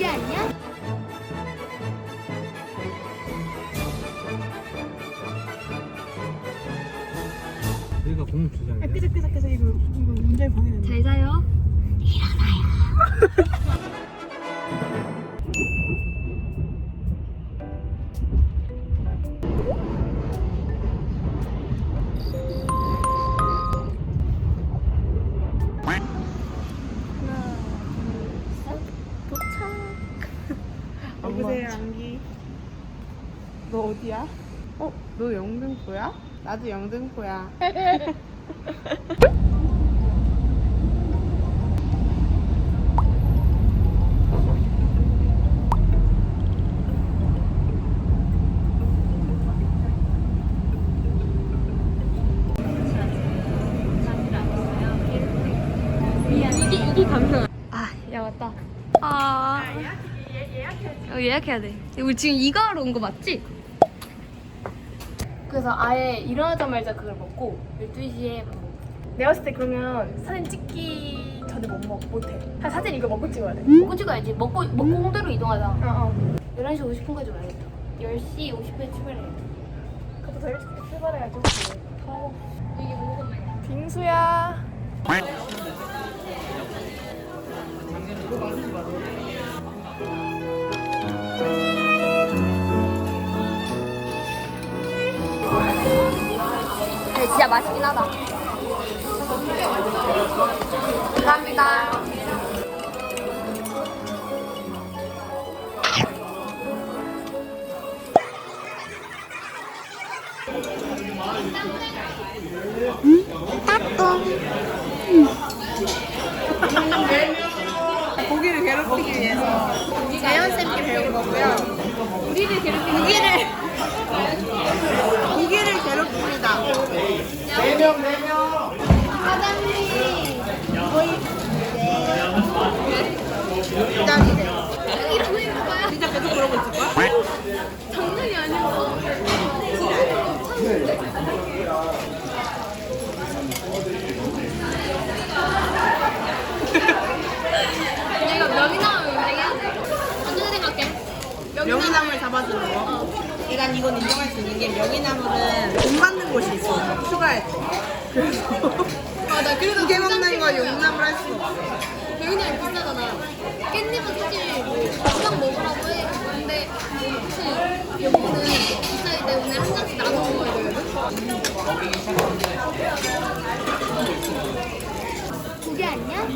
개 아니야? 여기가 공주장이야. 끄적끄적해서 이거 이거 문제 방해된다. 잘 자요. 여보세요 어디야? 어? 너 영등포야? 나도 영등포야. 감성. 아. 아. 어, 예약해야 돼. 우리 지금 이거 하러 온 거 맞지? 그래서 아예 일어나자마자 그걸 먹고 12시에 밥 먹고. 내가 봤을 때 그러면 사진 찍기 전에 못 먹, 못해. 한 사진 이거 먹고 찍어야 돼. 먹고 찍어야지. 먹고 먹고 홍대로 이동하자. 어, 어. 11시 50분까지 와야겠다. 10시 50분에 출발해야겠다. 그것도 더 일찍 출발해야죠. 더워. 이게 뭐가 빙수야. 진짜 맛있긴 하다. 감사합니다. 고기를 괴롭히기 위해서 재현 쌤께 배운 거고요. 우리를 괴롭히는 고기를. 짱이래. 이러고 있는 거야? 진짜 계속 그러고 있을 거야? 장난이 아니고. 내가 명이 인정해야 돼. 어떻게 생각해? 명이나물 잡아주는 거. 일단 이건 인정할 수 있는 게 명이나물은 돈 받는 곳이 있어. 추가할 때. 그래서 아, 나 그래도 두개 먹는 거 용납을 할 수가 없어. 명이나물 비싸잖아. 깻잎은 사실 뭐 그냥 먹으라고 해. 근데 사실 여기는 비싸기 때문에 한 잔씩 나눠 먹어야 되거든. 두개 아니야?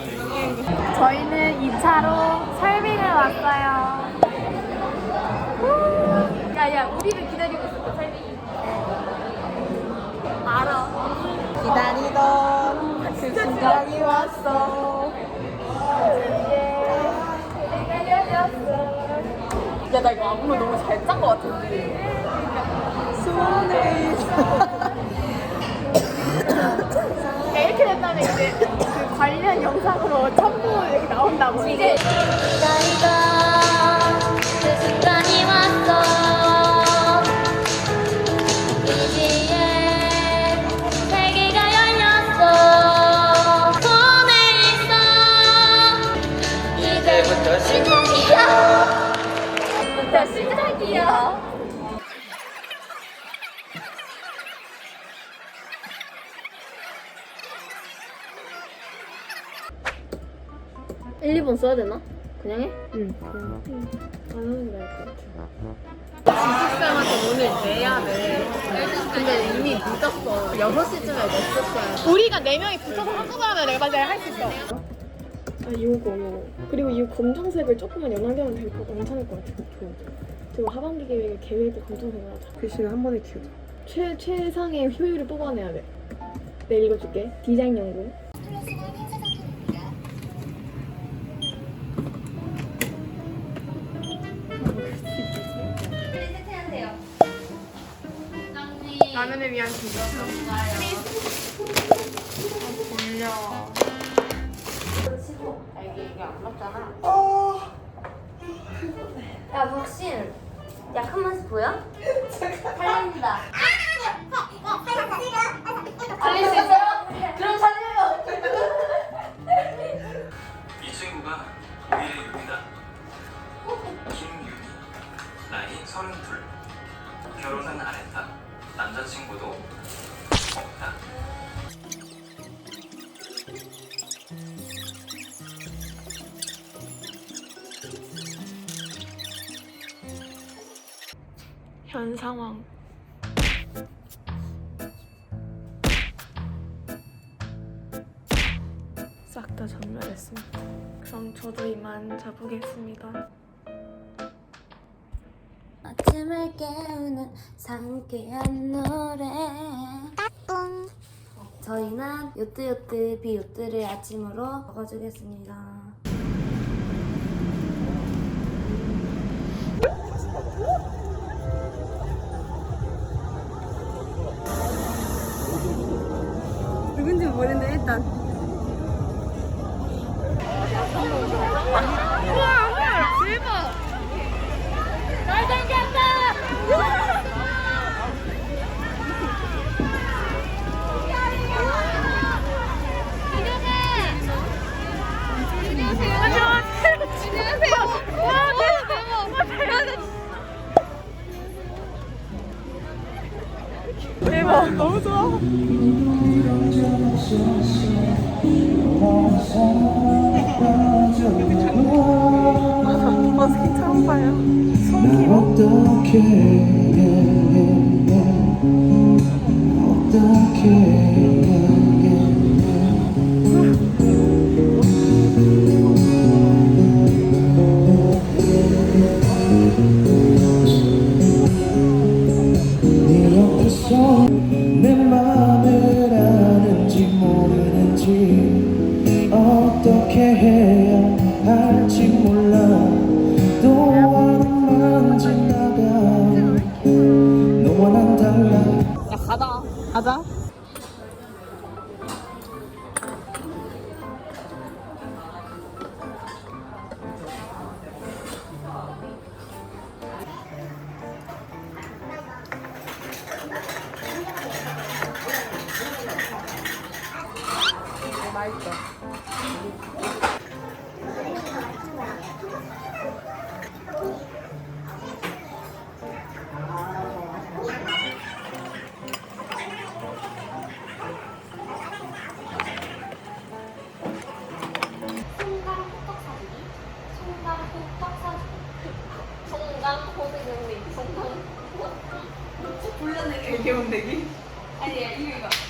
저희는 2차로 설빙을 왔어요. 야야 우리를 기다리고 있었다 설빙이. 알아. 기다리던 그 순간이 왔어. 야, 나 이거 안무 너무 잘 짠 거 같은데. 있어. 야, 이렇게 된다면 이제 그 관련 영상으로 첨부 이렇게 나온다고. 이제 1, 2번 써야 되나? 그냥 해? 응. 그냥 안 하는 게 나을 것 같아. 지식쌤한테 오늘 내야 돼. 근데 이미 늦었어. 6시쯤에 냈었어요. 우리가 네 명이 붙어서 한꺼번에 하면 내가 맞아요 할수 있어. 아 요거 요거 그리고 이 검정색을 조금만 연하게 하면 될 거 괜찮을 것 같아. 좋아. 그리고 하반기 계획에 계획을 검정색으로 하자. 글씨는 한 번에 키우자. 최 최상의 효율을 뽑아내야 돼. 내 읽어줄게. 디자인 연구. 라면을 위한 기적. 돌려. 야 박신 약한 맛이 보여? 달린다. 달릴 수 있어요? 그럼 달려요. 이 친구가 우리의 유이다. 김유리 나이 서른둘 결혼은 안 했다 남자친구도 없다 현 상황. 싹 다 전멸했습니다. 그럼 저도 이만 자보겠습니다. 아침을 깨우는 상쾌한 노래. 따뚱 저희는 요트요트 비요트를 아침으로 먹어주겠습니다. 누군지 모르는데 일단 너무 좋아. 머스키 처음 봐요. 어떻게 송강 불러내기 개운대기? 아니야 이거 이거.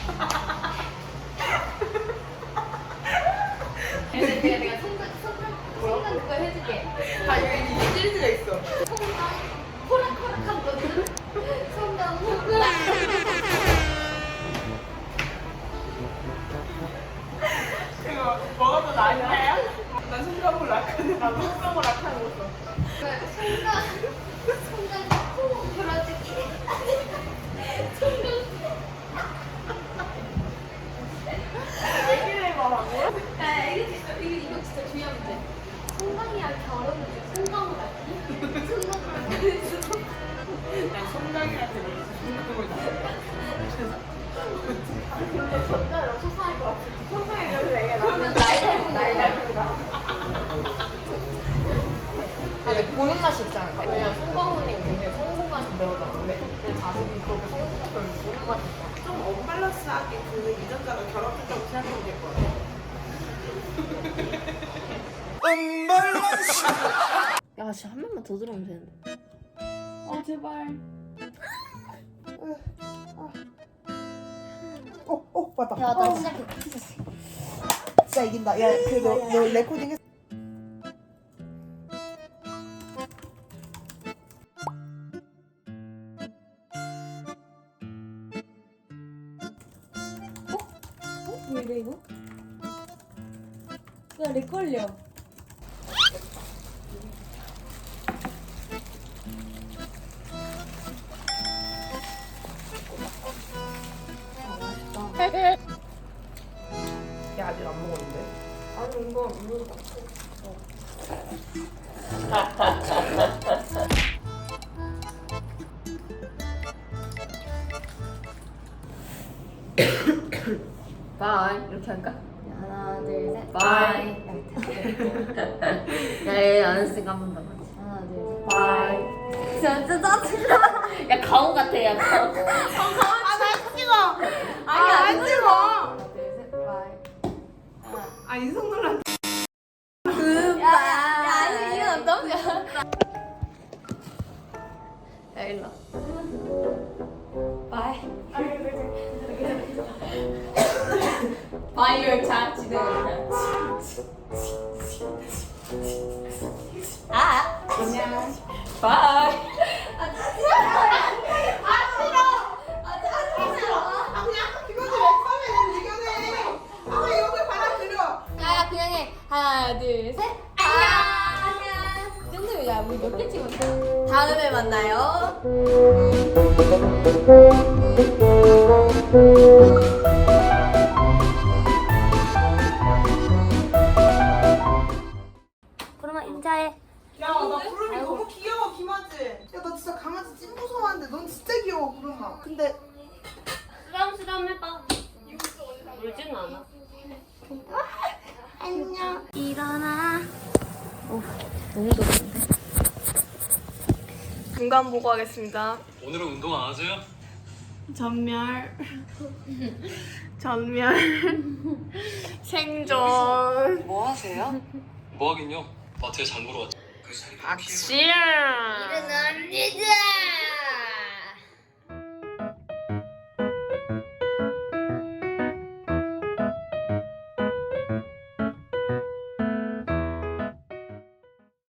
배우잖아 근데 내 자식이 그렇게 보는 맛이 있어 좀 언밸런스하게 그 유전자를 결합했다고 생각하면 될 거야 야, 진짜 한 번만 더 들어오면 되는데. 아 제발. 어, 어, 맞다. 야, 나 시작해. 진짜 이긴다. 야, 그, 너, 너 레코딩 했왜 걸려. 야, 아직 안 먹었는데. 아니 이거 이거 바이. 이렇게 할까? 하나 둘셋 바이. 야, 얘안 했으니까 한번 더. 하나 둘셋 바이. 진짜 짜증나. 야 가오 같아 야 가오. 아나 찍어. 아니야 안 찍어. 하나 둘셋 바이. 아 인성놀란. 야, 야, 아니 이건 너무 야 일로 바이 바이 열차 지대 아 안녕 바이 아 그냥. 아해 하나 둘 셋 안녕 안녕 이 정도면 야 우리 몇 개 찍었어 다음에 만나요 구름이 너무 귀여워 김아지. 야 나 진짜 강아지 찐 무서워하는데 넌 진짜 귀여워 구름아. 근데 쓰담쓰담 해봐 울지는 않아 안녕 일어나 중간 보고 하겠습니다. 오늘은 운동 안 하세요? 전멸. 전멸. 생존. 뭐 하긴요 마트에 장 보러 왔죠 악시야. 일어납니다